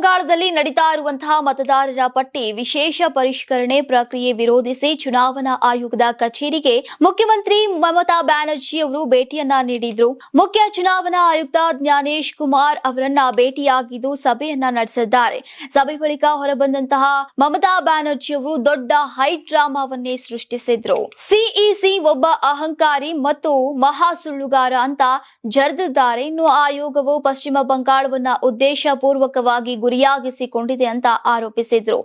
ಬಂಗಾಳದಲ್ಲಿ ನಡೀತಾ ಇರುವಂತಹ ಮತದಾರರ ಪಟ್ಟಿ ವಿಶೇಷ ಪರಿಷ್ಕರಣೆ ಪ್ರಕ್ರಿಯೆ ವಿರೋಧಿಸಿ ಚುನಾವಣಾ ಆಯೋಗದ ಕಚೇರಿಗೆ ಮುಖ್ಯಮಂತ್ರಿ ಮಮತಾ ಬ್ಯಾನರ್ಜಿ ಅವರು ಭೇಟಿಯನ್ನ ನೀಡಿದ್ರು. ಮುಖ್ಯ ಚುನಾವಣಾ ಆಯುಕ್ತ ಜ್ಞಾನೇಶ್ ಕುಮಾರ್ ಅವರನ್ನ ಭೇಟಿಯಾಗಿದ್ದು ಸಭೆಯನ್ನ ನಡೆಸಿದ್ದಾರೆ. ಸಭೆ ಬಳಿಕ ಹೊರಬಂದಂತಹ ಮಮತಾ ಬ್ಯಾನರ್ಜಿ ಅವರು ದೊಡ್ಡ ಹೈ ಡ್ರಾಮಾವನ್ನೇ ಸೃಷ್ಟಿಸಿದ್ರು. ಸಿಇಸಿ ಒಬ್ಬ ಅಹಂಕಾರಿ ಮತ್ತು ಮಹಾ ಸುಳ್ಳುಗಾರ ಅಂತ ಜರಿದಿದ್ದಾರೆ. ಇನ್ನು ಆಯೋಗವು ಪಶ್ಚಿಮ ಬಂಗಾಳವನ್ನ ಉದ್ದೇಶ ಪೂರ್ವಕವಾಗಿ ಗುರಿಯಾಗಿಸಿಕೊಂಡಿದೆ ಅಂತ ಆರೋಪಿಸಿದ್ರು.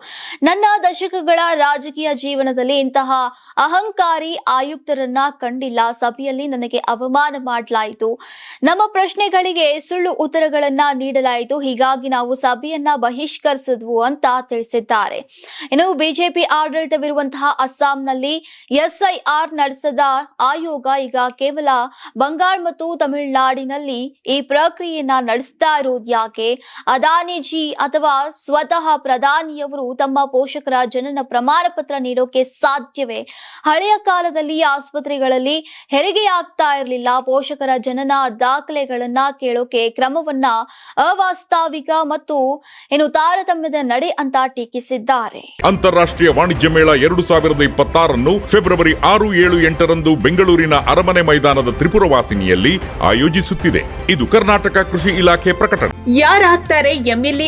ನನ್ನ ದಶಕಗಳ ರಾಜಕೀಯ ಜೀವನದಲ್ಲಿ ಇಂತಹ ಅಹಂಕಾರಿ ಆಯುಕ್ತರನ್ನ ಕಂಡಿಲ್ಲ. ಸಭೆಯಲ್ಲಿ ನನಗೆ ಅವಮಾನ ಮಾಡಲಾಯಿತು. ನಮ್ಮ ಪ್ರಶ್ನೆಗಳಿಗೆ ಸುಳ್ಳು ಉತ್ತರಗಳನ್ನ ನೀಡಲಾಯಿತು. ಹೀಗಾಗಿ ನಾವು ಸಭೆಯನ್ನ ಬಹಿಷ್ಕರಿಸಿದ್ವು ಅಂತ ತಿಳಿಸಿದ್ದಾರೆ. ಇನ್ನು ಬಿಜೆಪಿ ಆಡಳಿತವಿರುವಂತಹ ಅಸ್ಸಾಂನಲ್ಲಿ ಎಸ್ಐಆರ್ ನಡೆಸದ ಆಯೋಗ ಈಗ ಕೇವಲ ಬಂಗಾಳ ಮತ್ತು ತಮಿಳುನಾಡಿನಲ್ಲಿ ಈ ಪ್ರಕ್ರಿಯೆಯನ್ನ ನಡೆಸ್ತಾ ಇರೋದು ಯಾಕೆ ಅದಾನಿಜಿ ಅಥವಾ ಸ್ವತಃ ಪ್ರಧಾನಿಯವರು ತಮ್ಮ ಪೋಷಕರ ಜನನ ಪ್ರಮಾಣ ಪತ್ರ ನೀಡೋಕೆ ಸಾಧ್ಯವೇ? ಹಳೆಯ ಕಾಲದಲ್ಲಿ ಆಸ್ಪತ್ರೆಗಳಲ್ಲಿ ಹೆರಿಗೆ ಆಗ್ತಾ ಇರಲಿಲ್ಲ. ಪೋಷಕರ ಜನನ ದಾಖಲೆಗಳನ್ನ ಕೇಳೋಕೆ ಕ್ರಮವನ್ನ ಅವಾಸ್ತಾವಿಕ ಮತ್ತು ಏನು ತಾರತಮ್ಯದ ನಡೆ ಅಂತ ಟೀಕಿಸಿದ್ದಾರೆ. ಅಂತಾರಾಷ್ಟ್ರೀಯ ವಾಣಿಜ್ಯ ಮೇಳ ಎರಡು ಸಾವಿರದ ಇಪ್ಪತ್ತಾರನ್ನು ಫೆಬ್ರವರಿ ಆರು ಏಳು ಎಂಟರಂದು ಬೆಂಗಳೂರಿನ ಅರಮನೆ ಮೈದಾನದ ತ್ರಿಪುರವಾಸಿನಿಯಲ್ಲಿ ಆಯೋಜಿಸುತ್ತಿದೆ. ಇದು ಕರ್ನಾಟಕ ಕೃಷಿ ಇಲಾಖೆ ಪ್ರಕಟಣೆ. ಯಾರಾಗ್ತಾರೆ ಎಂಎಲ್ಎ